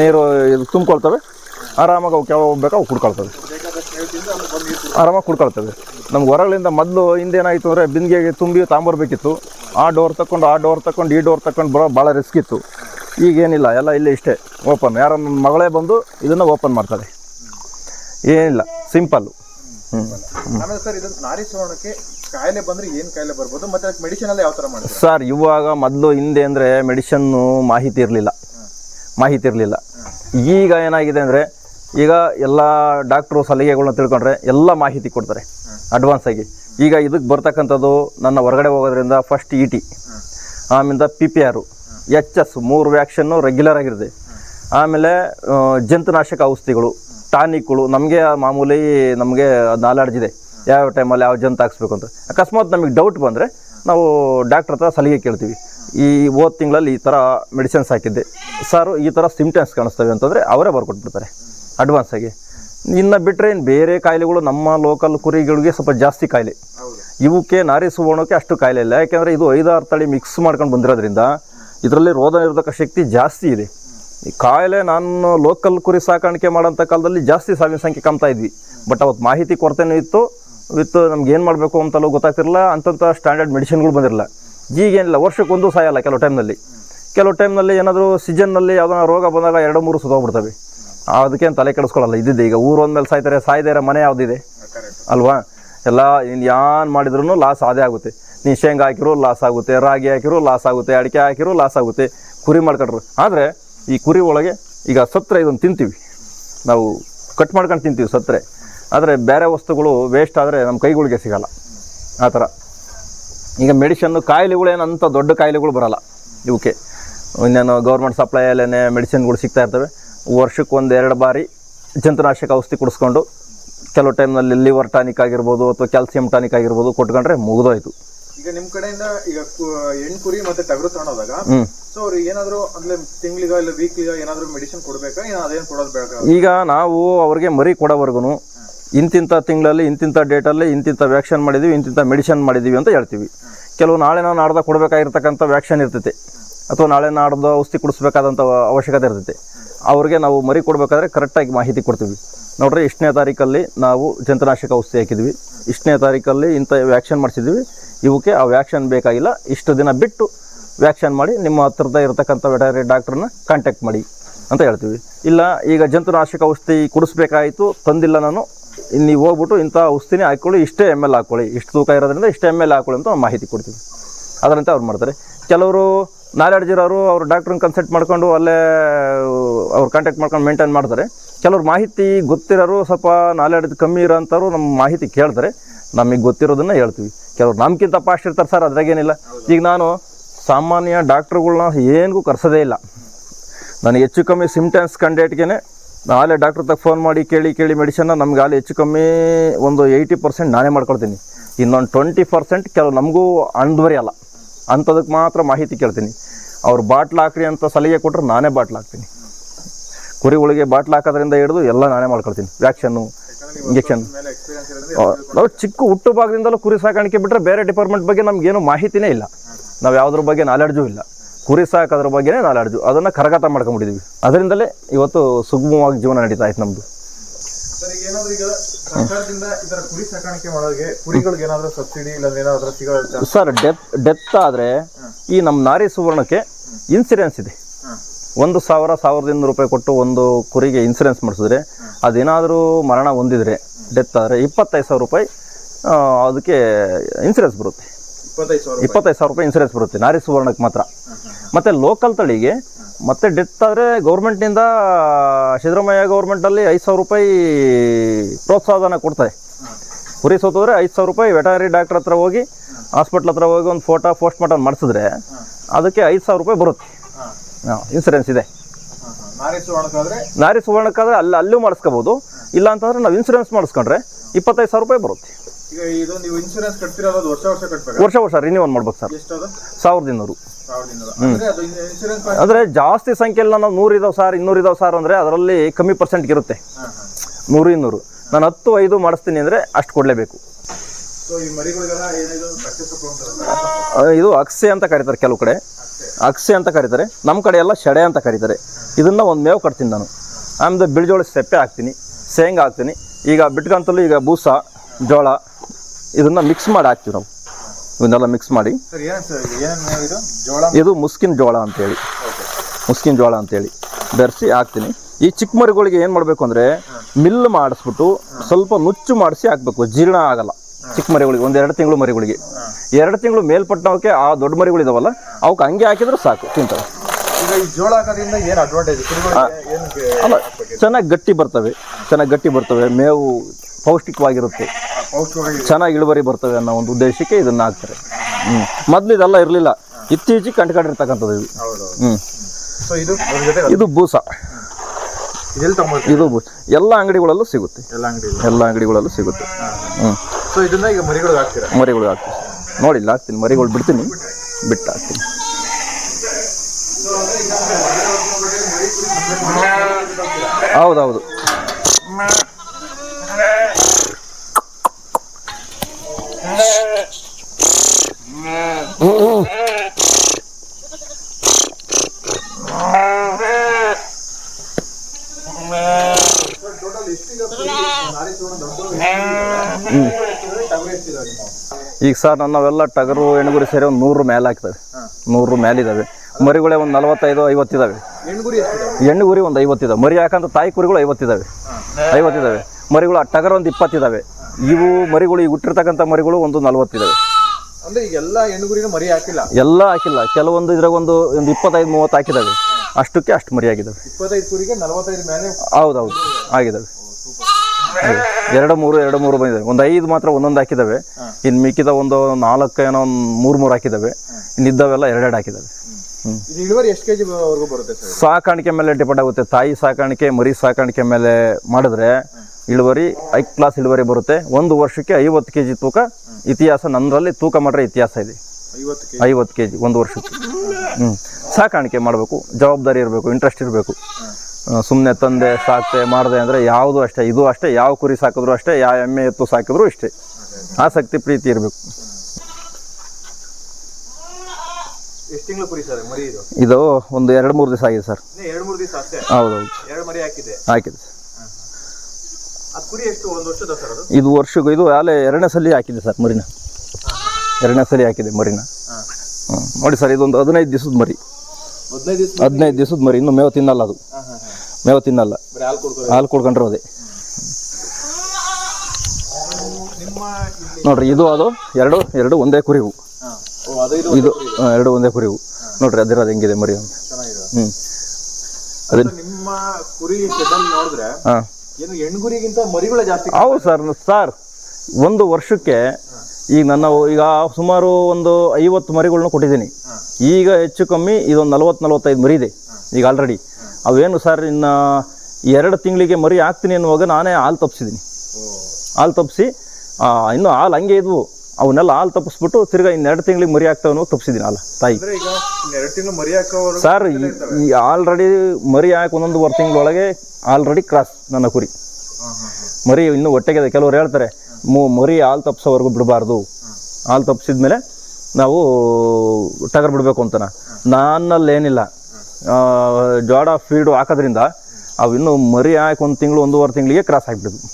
ನೀರು ಇದು ತುಂಬ್ಕೊಳ್ತವೆ. ಆರಾಮಾಗಿ ಅವಕ್ಕೆ ಯಾವಾಗ ಬೇಕೋ ಅವು ಕುಡ್ಕೊಳ್ತವೆ. ಆರಾಮಾಗಿ ಕುಡ್ಕೊಳ್ತವೆ. ನಮ್ಗೆ ಹೊರಗಳಿಂದ ಮೊದಲು ಹಿಂದೇನಾಯಿತು ಅಂದರೆ ಬಿಂದಿಗೆಗೆ ತುಂಬಿ ತಾಂಬರ್ಬೇಕಿತ್ತು. ಆ ಡೋರ್ ತಗೊಂಡು ಆ ಡೋರ್ ತಗೊಂಡು ಈ ಡೋರ್ ತಗೊಂಡು ಬರೋ ಭಾಳ ರಿಸ್ಕ್ ಇತ್ತು. ಈಗೇನಿಲ್ಲ, ಎಲ್ಲ ಇಲ್ಲೇ ಇಷ್ಟೇ. ಓಪನ್ ಯಾರೋ ನನ್ನ ಮಗಳೇ ಬಂದು ಇದನ್ನು ಓಪನ್ ಮಾಡ್ತಾರೆ. ಏನಿಲ್ಲ ಸಿಂಪಲ್ಲು ಆಮೇಲೆ ಸರ್ ನಾರಿ ಕಾಯಿಲೆ ಬಂದ್ರೆ ಏನ್ ಕಾಯಿಲೆ ಬರ್ಬೋದು? ಮತ್ತೆ ಅದಕ್ಕೆ ಮೆಡಿಸಿನ್ ಎಲ್ಲ ಯಾವ ತರ ಮಾಡ್ತಾರೆ? ಸರ್ ಇವಾಗ ಮೊದಲು ಹಿಂದೆ ಅಂದರೆ ಮೆಡಿಷನ್ನು ಮಾಹಿತಿ ಇರಲಿಲ್ಲ. ಮಾಹಿತಿ ಇರಲಿಲ್ಲ. ಈಗ ಏನಾಗಿದೆ ಅಂದರೆ ಈಗ ಎಲ್ಲ ಡಾಕ್ಟ್ರು ಸಲಹೆಗಳನ್ನ ತಿಳ್ಕೊಂಡ್ರೆ ಎಲ್ಲ ಮಾಹಿತಿ ಕೊಡ್ತಾರೆ ಅಡ್ವಾನ್ಸ್ ಆಗಿ. ಈಗ ಇದಕ್ಕೆ ಬರ್ತಕ್ಕಂಥದ್ದು ನನ್ನ ಹೊರಗಡೆ ಹೋಗೋದ್ರಿಂದ ಫಸ್ಟ್ ಇ ಟಿ ಆಮೇಲೆ ಪಿ ಪಿ ಆರು ಎಚ್ ಎಸ್ ಮೂರು ವ್ಯಾಕ್ಸನ್ನು ರೆಗ್ಯುಲರ್ ಆಗಿರುತ್ತೆ. ಆಮೇಲೆ ಜಂತುನಾಶಕ ಔಷಧಿಗಳು ಟಾನಿಕ್ಗಳು ನಮಗೆ ಮಾಮೂಲಿ ನಮಗೆ ನಾಲೆಡ್ಜ್ ಇದೆ ಯಾವ ಟೈಮಲ್ಲಿ ಯಾವ ಜನ ಹಾಕ್ಸ್ಬೇಕು ಅಂತ. ಅಕಸ್ಮಾತ್ ನಮಗೆ ಡೌಟ್ ಬಂದರೆ ನಾವು ಡಾಕ್ಟ್ರ್ ಹತ್ರ ಸಲಿಗೆ ಕೇಳ್ತೀವಿ. ಈ ಹೋದ ತಿಂಗಳಲ್ಲಿ ಈ ಥರ ಮೆಡಿಸಿನ್ಸ್ ಹಾಕಿದ್ದೆ. ಸಾರು ಈ ಥರ ಸಿಮ್ಟಮ್ಸ್ ಕಾಣಿಸ್ತವೆ ಅಂತಂದರೆ ಅವರೇ ಬರ್ಕೊಟ್ಬಿಡ್ತಾರೆ. ಅಡ್ವಾನ್ಸಾಗಿ ಇನ್ನು ಬಿಟ್ಟರೆ ಇನ್ನು ಬೇರೆ ಕಾಯಿಲೆಗಳು ನಮ್ಮ ಲೋಕಲ್ ಕುರಿಗಳಿಗೆ ಸ್ವಲ್ಪ ಜಾಸ್ತಿ ಕಾಯಿಲೆ. ಇವಕ್ಕೆ ನಾರಿ ಸುವರ್ಣಕ್ಕೆ ಅಷ್ಟು ಕಾಯಿಲೆ ಇಲ್ಲ. ಯಾಕೆಂದರೆ ಇದು ಐದಾರು ತಳಿ ಮಿಕ್ಸ್ ಮಾಡ್ಕೊಂಡು ಬಂದಿರೋದ್ರಿಂದ ಇದರಲ್ಲಿ ರೋಗ ನಿರೋಧಕ ಶಕ್ತಿ ಜಾಸ್ತಿ ಇದೆ. ಈ ಕಾಯಿಲೆ ನಾನು ಲೋಕಲ್ ಕುರಿ ಸಾಕಾಣಿಕೆ ಮಾಡೋಂಥ ಕಾಲದಲ್ಲಿ ಜಾಸ್ತಿ ಸಾವಿನ ಸಂಖ್ಯೆ ಕಮ್ತಾ ಇದ್ವಿ. ಬಟ್ ಅವತ್ತು ಮಾಹಿತಿ ಕೊರತೆನೂ ಇತ್ತು. ವಿತ್ ನಮ್ಗೆ ಏನು ಮಾಡಬೇಕು ಅಂತಲೂ ಗೊತ್ತಾಗ್ತಿರಲಿಲ್ಲ. ಅಂತಂಥ ಸ್ಟ್ಯಾಂಡರ್ಡ್ ಮೆಡಿಸಿನ್ಗಳು ಬಂದಿರಲಿಲ್ಲ. ಈಗೇನಿಲ್ಲ ವರ್ಷಕ್ಕೊಂದು ಸಾಯಲ್ಲ ಕೆಲವು ಟೈಮ್ನಲ್ಲಿ ಕೆಲವು ಟೈಮ್ನಲ್ಲಿ ಏನಾದರೂ ಸೀಸನ್ನಲ್ಲಿ ಯಾವುದೋ ರೋಗ ಬಂದಾಗ ಎರಡು, ಮೂರು ಸುತ್ತೋಗ್ಬಿಡ್ತವೆ ಅದಕ್ಕೇನು ತಲೆ ಕೆಡಿಸ್ಕೊಳ್ಳಲ್ಲ ಇದ್ದಿದ್ದೆ. ಈಗ ಊರು ಒಂದ್ಮೇಲೆ ಸಾಯ್ತಾರೆ, ಸಾಯ್ದೇ ಇರೋ ಮನೆ ಯಾವುದಿದೆ? ಅಲ್ವಾ? ಎಲ್ಲ ಇನ್ನು ಯಾನ್ ಮಾಡಿದ್ರೂ ಲಾಸ್ ಅದೇ ಆಗುತ್ತೆ. ನೀ ಶೇಂಗಾ ಹಾಕಿರೋ ಲಾಸ್ ಆಗುತ್ತೆ. ರಾಗಿ ಹಾಕಿರೋ ಲಾಸ್ ಆಗುತ್ತೆ. ಅಡಿಕೆ ಹಾಕಿರೋ ಲಾಸ್ ಆಗುತ್ತೆ. ಕುರಿ ಮಾಡ್ಕೊಂಡ್ರು. ಆದರೆ ಈ ಕುರಿ ಒಳಗೆ ಈಗ ಸತ್ರ ಇದನ್ನು ತಿಂತೀವಿ. ನಾವು ಕಟ್ ಮಾಡ್ಕೊಂಡು ತಿಂತೀವಿ ಸತ್ರೆ. ಆದರೆ ಬೇರೆ ವಸ್ತುಗಳು ವೇಸ್ಟ್ ಆದರೆ ನಮ್ಮ ಕೈಗಳಿಗೆ ಸಿಗಲ್ಲ. ಆ ಥರ. ಈಗ ಮೆಡಿಷನ್ನು ಕಾಯಿಲೆಗಳೇನು ಅಂಥ ದೊಡ್ಡ ಕಾಯಿಲೆಗಳು ಬರಲ್ಲ. ಇವಕ್ಕೆ ಇನ್ನೇನು ಗೌರ್ಮೆಂಟ್ ಸಪ್ಲೈಯಲ್ಲೇ ಮೆಡಿಸಿನ್ಗಳು ಸಿಗ್ತಾ ಇರ್ತವೆ. ವರ್ಷಕ್ಕೆ ಒಂದು ಎರಡು ಬಾರಿ ಜಂತುನಾಶಕ ಔಷಧಿ ಕುಡಿಸ್ಕೊಂಡು ಕೆಲವು ಟೈಮ್ನಲ್ಲಿ ಲಿವರ್ ಟಾನಿಕ್ ಆಗಿರ್ಬೋದು ಅಥವಾ ಕ್ಯಾಲ್ಸಿಯಂ ಟಾನಿಕ್ ಆಗಿರ್ಬೋದು ಕೊಟ್ಕೊಂಡ್ರೆ ಮುಗಿದೋಯ್ತು. ಈಗ ನಿಮ್ ಕಡೆಯಿಂದ ಈಗ ಹೆಣ್ ಕುರಿ ಮತ್ತೆ ಟಗರು ತಗೊಂಡೋದಾಗ ಸೊ ಅವ್ರಿಗೆ ಏನಾದ್ರು ಅಂದ್ರೆ ತಿಂಗಳಿಗ ಇಲ್ಲ ವೀಕ್ಲಿಗ ಏನಾದ್ರು ಮೆಡಿಸಿನ್ ಕೊಡ್ಬೇಕಾ? ಏನ್ ಅದೇನ್ ಕೊಡೋದು ಬೇಡ? ಈಗ ನಾವು ಅವ್ರಿಗೆ ಮರಿ ಕೊಡೋವರೆಗೂ ಇಂತಿಂಥ ತಿಂಗಳಲ್ಲಿ ಇಂತಿಂಥ ಡೇಟಲ್ಲಿ ಇಂತಿಂಥ ವ್ಯಾಕ್ಸಿನ್ ಮಾಡಿದ್ದೀವಿ ಇಂತಿಂಥ ಮೆಡಿಷನ್ ಮಾಡಿದ್ದೀವಿ ಅಂತ ಹೇಳ್ತೀವಿ. ಕೆಲವು ನಾಳೆ ನಾವು ನಾಡ್ದ ಕೊಡಬೇಕಾಗಿರ್ತಕ್ಕಂಥ ವ್ಯಾಕ್ಸಿನ್ ಇರ್ತೈತೆ. ಅಥವಾ ನಾಳೆ ನಾಡ್ದು ಔಷಧಿ ಕುಡಿಸ್ಬೇಕಾದಂಥ ಅವಶ್ಯಕತೆ ಇರ್ತೈತೆ. ಅವ್ರಿಗೆ ನಾವು ಮರಿ ಕೊಡಬೇಕಾದ್ರೆ ಕರೆಕ್ಟಾಗಿ ಮಾಹಿತಿ ಕೊಡ್ತೀವಿ. ನೋಡ್ರಿ, ಇಷ್ಟನೇ ತಾರೀಕಲ್ಲಿ ನಾವು ಜಂತುನಾಶಕ ಔಷಧಿ ಹಾಕಿದ್ವಿ. ಇಷ್ಟನೇ ತಾರೀಕಲ್ಲಿ ಇಂಥ ವ್ಯಾಕ್ಸಿನ್ ಮಾಡಿಸಿದ್ವಿ. ಇವಕ್ಕೆ ಆ ವ್ಯಾಕ್ಸಿನ್ ಬೇಕಾಗಿಲ್ಲ. ಇಷ್ಟು ದಿನ ಬಿಟ್ಟು ವ್ಯಾಕ್ಸಿನ್ ಮಾಡಿ ನಿಮ್ಮ ಹತ್ತಿರದ ಇರತಕ್ಕಂಥ ವೆಟರಿ ಡಾಕ್ಟ್ರನ್ನ ಕಾಂಟ್ಯಾಕ್ಟ್ ಮಾಡಿ ಅಂತ ಹೇಳ್ತೀವಿ. ಇಲ್ಲ, ಈಗ ಜಂತುನಾಶಕ ಔಷಧಿ ಕುಡಿಸ್ಬೇಕಾಯಿತು, ತಂದಿಲ್ಲ ನಾನು ನೀವು ಹೋಗ್ಬಿಟ್ಟು ಇಂಥ ಔಷಧಿನೇ ಹಾಕ್ಕೊಳ್ಳಿ, ಇಷ್ಟೇ ಎಂ ಎಲ್ ಹಾಕ್ಕೊಳ್ಳಿ. ಇಷ್ಟು ತೂಕ ಇರೋದ್ರಿಂದ ಇಷ್ಟೇ ಎಂ ಎಲ್ ಹಾಕ್ಕೊಳ್ಳಿ ಅಂತ ಮಾಹಿತಿ ಕೊಡ್ತೀವಿ. ಅದರಂತೆ ಅವ್ರು ಮಾಡ್ತಾರೆ. ಕೆಲವರು ನಾಲೆಡ್ಜ್ ಇರೋರು ಅವ್ರು ಡಾಕ್ಟ್ರನ್ನ ಕನ್ಸಲ್ಟ್ ಮಾಡ್ಕೊಂಡು ಅಲ್ಲೇ ಅವ್ರು ಕಾಂಟ್ಯಾಕ್ಟ್ ಮಾಡ್ಕೊಂಡು ಮೇಂಟೈನ್ ಮಾಡ್ತಾರೆ. ಕೆಲವ್ರು ಮಾಹಿತಿ ಗೊತ್ತಿರೋರು ಸ್ವಲ್ಪ ನಾಲೆಡ್ಜ್ ಕಮ್ಮಿ ಇರೋಂಥವ್ರು ನಮ್ಮ ಮಾಹಿತಿ ಕೇಳ್ತಾರೆ. ನಮಗೆ ಗೊತ್ತಿರೋದನ್ನ ಹೇಳ್ತೀವಿ. ಕೆಲವ್ರು ನಮ್ಗಿಂತ ಪಾಸ್ಟ್ ಇರ್ತಾರೆ ಸರ್ ಅದ್ರಾಗೇನಿಲ್ಲ. ಈಗ ನಾನು ಸಾಮಾನ್ಯ ಡಾಕ್ಟ್ರುಗಳ್ನ ಏನಿಗೂ ಕರ್ಸೋದೇ ಇಲ್ಲ. ನನಗೆ ಹೆಚ್ಚು ಕಮ್ಮಿ ಸಿಮ್ಟಮ್ಸ್ ಕಂಡೇಟ್ಗೆ ನಾಳೆ ಡಾಕ್ಟ್ರ್ ತಗ ಫೋನ್ ಮಾಡಿ ಕೇಳಿ ಕೇಳಿ ಮೆಡಿಸನ್ನ ನಮ್ಗೆ ಅಲ್ಲಿ ಹೆಚ್ಚು ಕಮ್ಮಿ ಒಂದು ಏಯ್ಟಿ ಪರ್ಸೆಂಟ್ ನಾನೇ ಮಾಡ್ಕೊಳ್ತೀನಿ. ಇನ್ನೊಂದು ಟ್ವೆಂಟಿ ಪರ್ಸೆಂಟ್ ಕೆಲವು ನಮಗೂ ಅಂದ್ವರಿ ಅಲ್ಲ. ಅಂಥದಕ್ಕೆ ಮಾತ್ರ ಮಾಹಿತಿ ಕೇಳ್ತೀನಿ. ಅವ್ರು ಬಾಟ್ಲ್ ಹಾಕ್ರಿ ಅಂತ ಸಲಿಗೆ ಕೊಟ್ಟರೆ ನಾನೇ ಬಾಟ್ಲ್ ಹಾಕ್ತೀನಿ. ಕುರಿಗಳಿಗೆ ಬಾಟ್ಲ್ ಹಾಕೋದ್ರಿಂದ ಹಿಡಿದು ಎಲ್ಲ ನಾನೇ ಮಾಡ್ಕೊಳ್ತೀನಿ. ವ್ಯಾಕ್ಸನ್ನು ಇಂಜೆಕ್ಷನ್ ನಾವು ಚಿಕ್ಕ ಹುಟ್ಟು ಭಾಗದಿಂದಲೂ ಕುರಿ ಸಾಕಾಣಿಕೆ ಬಿಟ್ಟರೆ ಬೇರೆ ಡಿಪಾರ್ಟ್ಮೆಂಟ್ ಬಗ್ಗೆ ನಮಗೇನು ಮಾಹಿತಿನೇ ಇಲ್ಲ. ನಾವು ಯಾವುದ್ರ ಬಗ್ಗೆ ನಾಲೆಡ್ಜು ಇಲ್ಲ. ಕುರಿ ಸಾಕೋದ್ರ ಬಗ್ಗೆನೇ ನಾಲೆಡ್ಜು ಅದನ್ನು ಕರಗತ ಮಾಡ್ಕೊಂಡ್ಬಿಟ್ಟಿದ್ವಿ. ಅದರಿಂದಲೇ ಇವತ್ತು ಸುಗಮವಾಗಿ ಜೀವನ ನಡೀತಾ ಇತ್ತು ನಮ್ಮದು ಸರ್ ಈಗ ಏನಾದ್ರು ಈಗ ಸರ್ಕಾರದಿಂದ ಇದರ ಕುರಿ ಸಾಕಾಣಿಕೆ ಮಾಡೋರಿಗೆ ಕುರಿಗಳಿಗೆ ಏನಾದ್ರು ಸಬ್ಸಿಡಿ ಇಲ್ಲ ಏನಾದ್ರು ಸಿಗೋ ಚಾನ್ಸ್ ಸರ್ ಡೆತ್ ಡೆತ್ ಆದರೆ ಈ ನಮ್ಮ ನಾರಿ ಸುವರ್ಣಕ್ಕೆ ಇನ್ಸೂರೆನ್ಸ್ ಇದೆ. ಒಂದು ಸಾವಿರ ಸಾವಿರದ ಇನ್ನೂರು ರೂಪಾಯಿ ಕೊಟ್ಟು ಒಂದು ಕುರಿಗೆ ಇನ್ಸೂರೆನ್ಸ್ ಮಾಡಿಸಿದ್ರೆ ಅದೇನಾದರೂ ಮರಣ ಹೊಂದಿದರೆ ಡೆತ್ ಆದರೆ ಇಪ್ಪತ್ತೈದು ಸಾವಿರ ರೂಪಾಯಿ ಆ, ಅದಕ್ಕೆ ಇನ್ಸೂರೆನ್ಸ್ ಬರುತ್ತೆ. ಇಪ್ಪತ್ತೈದು ಸಾವಿರ ಇಪ್ಪತ್ತೈದು ಸಾವಿರ ರೂಪಾಯಿ ಇನ್ಸೂರೆನ್ಸ್ ಬರುತ್ತೆ ನಾರಿ ಸುವರ್ಣಕ್ಕೆ ಮಾತ್ರ. ಮತ್ತು ಲೋಕಲ್ ತಳಿಗೆ ಮತ್ತೆ ಡೆತ್ ಆದರೆ ಗೌರ್ಮೆಂಟ್ನಿಂದ ಸಿದ್ದರಾಮಯ್ಯ ಗೌರ್ಮೆಂಟಲ್ಲಿ ಐದು ಸಾವಿರ ರೂಪಾಯಿ ಪ್ರೋತ್ಸಾಹಧನ ಕೊಡ್ತಾರೆ. ಕುರಿ ಸೋತೋದ್ರೆ ಐದು ಸಾವಿರ ರೂಪಾಯಿ ವೆಟನರಿ ಡಾಕ್ಟರ್ ಹತ್ರ ಹೋಗಿ ಹಾಸ್ಪಿಟ್ಲ್ ಹತ್ರ ಹೋಗಿ ಒಂದು ಫೋಟೋ ಪೋಸ್ಟ್ ಮಾರ್ಟಮ್ ಮಾಡಿಸಿದ್ರೆ ಅದಕ್ಕೆ ಐದು ಸಾವಿರ ರೂಪಾಯಿ ಬರುತ್ತೆ. ಹಾಂ ಇನ್ಸೂರೆನ್ಸ್ ಇದೆ. ನಾರಿ ಸುವರ್ಣಕ್ಕಾದ್ರೆ ಅಲ್ಲಿ ಅಲ್ಲೂ ಮಾಡಿಸ್ಕೋಬೋದು. ಇಲ್ಲ ಅಂತಂದ್ರೆ ನಾವು ಇನ್ಸೂರೆನ್ಸ್ ಮಾಡಿಸ್ಕೊಂಡ್ರೆ ಇಪ್ಪತ್ತೈದು ಸಾವಿರ ರೂಪಾಯಿ ಬರುತ್ತೆ. ವರ್ಷ ವರ್ಷ ಕಟ್ಬೇಕು? ವರ್ಷ ವರ್ಷ ರಿನ್ಯೂವಲ್ ಮಾಡ್ಬೇಕು ಸರ್. ಸಾವಿರದ ಇನ್ನೂರು. ಅಂದ್ರೆ ಜಾಸ್ತಿ ಸಂಖ್ಯೆಯಲ್ಲಿ ನಾವು ನೂರು ಇದಾವೆ ಸರ್ ಇನ್ನೂರು ಇದಾವೆ ಸರ್ ಅಂದರೆ ಅದರಲ್ಲಿ ಕಮ್ಮಿ ಪರ್ಸೆಂಟ್ ಇರುತ್ತೆ. ನೂರು ಇನ್ನೂರು. ನಾನು ಹತ್ತು ಐದು ಮಾಡಿಸ್ತೀನಿ ಅಂದರೆ ಅಷ್ಟು ಕೊಡಲೇಬೇಕು. ಇದು ಅಕ್ಸೆ ಅಂತ ಕರೀತಾರೆ ಕೆಲವು ಕಡೆ. ಅಕ್ಸೆ. ಅಂತ ಕರೀತಾರೆ. ನಮ್ಮ ಕಡೆ ಎಲ್ಲ ಶಡೆ ಅಂತ ಕರೀತಾರೆ. ಇದನ್ನು ಒಂದು ಮೇವು ಕಟ್ತೀನಿ ನಾನು. ಆಮೇಲೆ ಬಿಳಿಜೋಳ ಸೆಪ್ಪೆ ಹಾಕ್ತೀನಿ. ಶೇಂಗಾ ಹಾಕ್ತೀನಿ. ಈಗ ಬಿಟ್ಕಂತಲೂ ಈಗ ಬೂಸ ಜೋಳ ಇದನ್ನು ಮಿಕ್ಸ್ ಮಾಡಿ ಹಾಕ್ತೀವಿ ನಾವು. ಇವನ್ನೆಲ್ಲ ಮಿಕ್ಸ್ ಮಾಡಿ. ಇದು? ಮುಸ್ಕಿನ ಜೋಳ ಅಂತೇಳಿ. ಮುಸ್ಕಿನ ಜೋಳ ಅಂತೇಳಿ. ಬೆರೆಸಿ ಹಾಕ್ತೀನಿ. ಈ ಚಿಕ್ಕ ಮರಿಗಳಿಗೆ ಏನು ಮಾಡಬೇಕು ಅಂದರೆ ಮಿಲ್ ಮಾಡಿಸ್ಬಿಟ್ಟು ಸ್ವಲ್ಪ ನುಚ್ಚು ಮಾಡಿಸಿ ಹಾಕಬೇಕು. ಜೀರ್ಣ ಆಗಲ್ಲ. ಚಿಕ್ಕ ಮರಿಗಳಿಗೆ ಒಂದು ಎರಡು ತಿಂಗಳು ಮರಿಗಳಿಗೆ. ಎರಡು ತಿಂಗಳು ಮೇಲ್ಪಟ್ಟವಕ್ಕೆ ಆ ದೊಡ್ಡ ಮರಿಗಳಿದಾವಲ್ಲ ಅವಕ್ಕೆ ಹಂಗೆ ಹಾಕಿದ್ರೆ ಸಾಕು. ತಿಂತವೆ ಅಲ್ಲ ಚೆನ್ನಾಗಿ ಗಟ್ಟಿ ಬರ್ತವೆ. ಚೆನ್ನಾಗಿ ಗಟ್ಟಿ ಬರ್ತವೆ. ಮೇವು ಪೌಷ್ಟಿಕವಾಗಿರುತ್ತೆ. ಪೌಷ್ಟಿಕವಾಗಿ ಚೆನ್ನಾಗಿ ಇಳುವರಿ ಬರ್ತವೆ ಅನ್ನೋ ಒಂದು ಉದ್ದೇಶಕ್ಕೆ ಇದನ್ನು ಹಾಕ್ತಾರೆ. ಹ್ಞೂ ಮೊದಲು ಇದೆಲ್ಲ ಇರಲಿಲ್ಲ. ಇತ್ತೀಚೆಗೆ ಕಂಡುಕೊಂಡಿರ್ತಕ್ಕಂಥದ್ದು ಇದು. ಹ್ಞೂ ಸೊ ಇದು ಬೂಸ. ಇದು ಬೂಸ. ಎಲ್ಲ ಅಂಗಡಿಗಳಲ್ಲೂ ಸಿಗುತ್ತೆ. ಎಲ್ಲ ಅಂಗಡಿ ಎಲ್ಲ ಅಂಗಡಿಗಳಲ್ಲೂ ಸಿಗುತ್ತೆ. ಹ್ಞೂ ಮರಿಗಳು ಹಾಕ್ತೀವಿ. ನೋಡಿಲ್ಲ ಹಾಕ್ತೀನಿ. ಮರಿಗಳು ಬಿಡ್ತೀನಿ. ಬಿಟ್ಟು ಹಾಕ್ತೀನಿ. ಹೌದೌದು. ಈಗ ಸರ್ ನನ್ನವೆಲ್ಲ ಟಗರು ಹೆಣ್ಗುರಿ ಸೇರಿ ಒಂದು ನೂರು ಮೇಲೆ ಹಾಕ್ತವೆ. ನೂರು ಮೇಲಿದ್ದಾವೆ ಮರಿಗಳೇ ಒಂದು ನಲವತ್ತೈದು ಐವತ್ತಿದ್ದಾವೆ ಹೆಣ್ಣುಗುರಿ ಒಂದು ಐವತ್ತಿದ್ದಾವೆ ಮರಿ ಯಾಕಂದ್ರೆ ತಾಯಿ ಕುರಿಗಳು ಐವತ್ತಿದ್ದಾವೆ ಐವತ್ತಿದ್ದಾವೆ ಮರಿಗಳು ಆ ಟಗರು ಒಂದು ಇಪ್ಪತ್ತಿದ್ದಾವೆ ಇವು ಮರಿಗಳು ಈಗ ಹುಟ್ಟಿರ್ತಕ್ಕಂಥ ಮರಿಗಳು ಒಂದು ನಲ್ವತ್ತಿದ್ದಾವೆ ಅಂದ್ರೆ ಎಲ್ಲ ಹೆಣ್ಣುಗುರಿನ ಮರಿ ಹಾಕಿಲ್ಲ? ಎಲ್ಲ ಹಾಕಿಲ್ಲ. ಕೆಲವೊಂದು ಇದ್ರಾಗ ಒಂದು ಒಂದು ಇಪ್ಪತ್ತೈದು ಮೂವತ್ತು ಹಾಕಿದ್ದಾವೆ ಅಷ್ಟಕ್ಕೆ ಅಷ್ಟು ಮರಿ ಆಗಿದ್ದಾವೆ ಇಪ್ಪತ್ತೈದು ಕುರಿಗೆ ನಲವತ್ತೈದು ಮೇಲೆ ಹೌದೌದು. ಆಗಿದ್ದಾವೆ. ಎರಡು ಮೂರು ಎರಡು ಮೂರು ಬಂದಿದ್ದಾವೆ ಒಂದು ಐದು ಮಾತ್ರ ಒಂದೊಂದು ಹಾಕಿದ್ದಾವೆ ಇನ್ನು ಮಿಕ್ಕಿದ ಒಂದು ನಾಲ್ಕು ಏನೋ ಒಂದು ಮೂರು ಮೂರು ಹಾಕಿದ್ದಾವೆ ಇನ್ನಿದ್ದಾವೆಲ್ಲ ಎರಡೆರಡು ಹಾಕಿದ್ದಾವೆ ಇಳುವರಿ ಎಷ್ಟು ಕೆಜಿ ವರೆಗೂ ಬರುತ್ತೆ ಸರ್? ಸಾಕಾಣಿಕೆ ಮೇಲೆ ಡಿಪೆಂಡ್ ಆಗುತ್ತೆ. ತಾಯಿ ಸಾಕಾಣಿಕೆ ಮರಿ ಸಾಕಾಣಿಕೆ ಮೇಲೆ ಮಾಡಿದ್ರೆ ಇಳುವರಿ ಐ ಕ್ಲಾಸ್ ಇಳುವರಿ ಬರುತ್ತೆ. ಒಂದು ವರ್ಷಕ್ಕೆ ಐವತ್ತು ಕೆ ಜಿ ತೂಕ ಇತಿಹಾಸ ನನ್ನರಲ್ಲಿ ತೂಕ ಮಾಡ್ರೆ ಇತಿಹಾಸ ಇದೆ. ಐವತ್ತು ಕೆ ಜಿ ಒಂದು ವರ್ಷಕ್ಕೆ. ಹ್ಞೂ ಸಾಕಾಣಿಕೆ ಮಾಡಬೇಕು ಜವಾಬ್ದಾರಿ ಇರಬೇಕು ಇಂಟ್ರೆಸ್ಟ್ ಇರಬೇಕು. ಸುಮ್ಮನೆ ತಂದೆ ಸಾಕ್ತೆ ಮಾಡಿದೆ ಅಂದರೆ ಯಾವುದು ಅಷ್ಟೇ ಇದು ಅಷ್ಟೇ ಯಾವ ಕುರಿ ಸಾಕಿದ್ರು ಅಷ್ಟೇ ಯಾವ ಎಮ್ಮೆ ಎತ್ತು ಸಾಕಿದ್ರು ಇಷ್ಟೇ. ಆಸಕ್ತಿ ಪ್ರೀತಿ ಇರಬೇಕು. ಇದು? ಒಂದು ಎರಡು ಮೂರು ದಿವಸ ಆಗಿದೆ ಸರ್. ಹೌದೌದು. ಹಾಕಿದೆ ಕುರಿ ಎಷ್ಟು? ಒಂದು ವರ್ಷದ ಸರ್ ಅದು? ಇದು ವರ್ಷಕ್ಕೆ ಇದು ಅಲ್ಲೇ ಎರಡನೇ ಸಲ ಹಾಕಿದೆ ಸರ್ ಮರಿನ. ಎರಡನೇ ಸಲ ಹಾಕಿದೆ ಮರಿನ. ಹ್ಞೂ ನೋಡಿ ಸರ್ ಇದೊಂದು ಹದಿನೈದು ದಿವಸದ ಮರಿ. ಹದಿನೈದು ದಿವಸ ಹದಿನೈದು ದಿವಸದ ಮರಿ ಇನ್ನು ಮೇವು ತಿನ್ನಲ್ಲ ಅದು. ಮೇವು ತಿನ್ನಲ್ಲ. ಹಾಲು ಕೊಡ್ಕೊಂಡ್ರೆ ಅದೇ. ಕುಡ್ಕೊಂಡಿರೋದೆ ನೋಡ್ರಿ ಇದು ಅದು ಎರಡು ಎರಡು ಒಂದೇ ಕುರಿವು. ಇದು ಎರಡು ಒಂದೇ ಕುರಿವು. ನೋಡ್ರಿ ಅದಿರೋದು ಹೆಂಗಿದೆ ಮರಿ ಹ್ಞೂ ಅದೇ ನಿಮ್ಮ ಕುರಿ ನೋಡಿದ್ರೆ ಹಾಂ. ಹೆಣ್ಗುರಿಗಿಂತ ಮರಿಗಳೇ ಜಾಸ್ತಿ ಹೌದು ಸರ್ ಸರ್ ಒಂದು ವರ್ಷಕ್ಕೆ ಈಗ ನನ್ನ ಈಗ ಸುಮಾರು ಒಂದು ಐವತ್ತು ಮರಿಗಳನ್ನ ಕೊಟ್ಟಿದ್ದೀನಿ. ಈಗ ಹೆಚ್ಚು ಕಮ್ಮಿ ಇದೊಂದು ನಲ್ವತ್ತು ನಲವತ್ತೈದು ಮರಿ ಇದೆ ಈಗ ಆಲ್ರೆಡಿ ಅವೇನು ಸರ್ ಇನ್ನ ಎರಡು ತಿಂಗಳಿಗೆ ಮರಿ ಹಾಕ್ತೀನಿ ಅನ್ನುವಾಗ ನಾನೇ ಹಾಲು ತಪ್ಪಿಸಿದ್ದೀನಿ ಹಾಲು ತಪ್ಪಿಸಿ ಇನ್ನೂ ಹಾಲು ಹಂಗೆ ಇದ್ವು. ಅವನ್ನೆಲ್ಲ ಹಾಲು ತಪ್ಪಿಸ್ಬಿಟ್ಟು ತಿರ್ಗಾ ಇನ್ನೆರಡು ತಿಂಗಳಿಗೆ ಮರಿ ಅನ್ನೋ ತಪ್ಪಿಸಿದ್ದೀನಿ ಹಾಲು ತಾಯಿ. ಸರ್ ಈ- ಆಲ್ರೆಡಿ ಮರಿ ಹಾಕಿ ಒಂದೊಂದುವರೆ ತಿಂಗಳೊಳಗೆ ಆಲ್ರೆಡಿ ಕ್ರಾಸ್ ನನ್ನ ಕುರಿ. ಮರಿ ಇನ್ನೂ ಹೊಟ್ಟೆಗೆ ಕೆಲವರು ಹೇಳ್ತಾರೆ ಮರಿ ಹಾಲು ತಪ್ಸೋವರೆಗೂ ಬಿಡಬಾರ್ದು. ಹಾಲು ತಪ್ಸಿದ್ಮೇಲೆ ನಾವು ಟಗರ್ ಬಿಡಬೇಕು ಅಂತನ. ನನ್ನಲ್ಲಿ ಏನಿಲ್ಲ. ಜೋಡ ಫೀಡು ಹಾಕೋದ್ರಿಂದ ಅವು ಇನ್ನೂ ಮರಿ ಹಾಕಿ ಒಂದು ತಿಂಗಳು ಒಂದೂವರೆ ತಿಂಗಳಿಗೆ ಕ್ರಾಸ್ ಆಗಿಬಿಡಿದ್ವು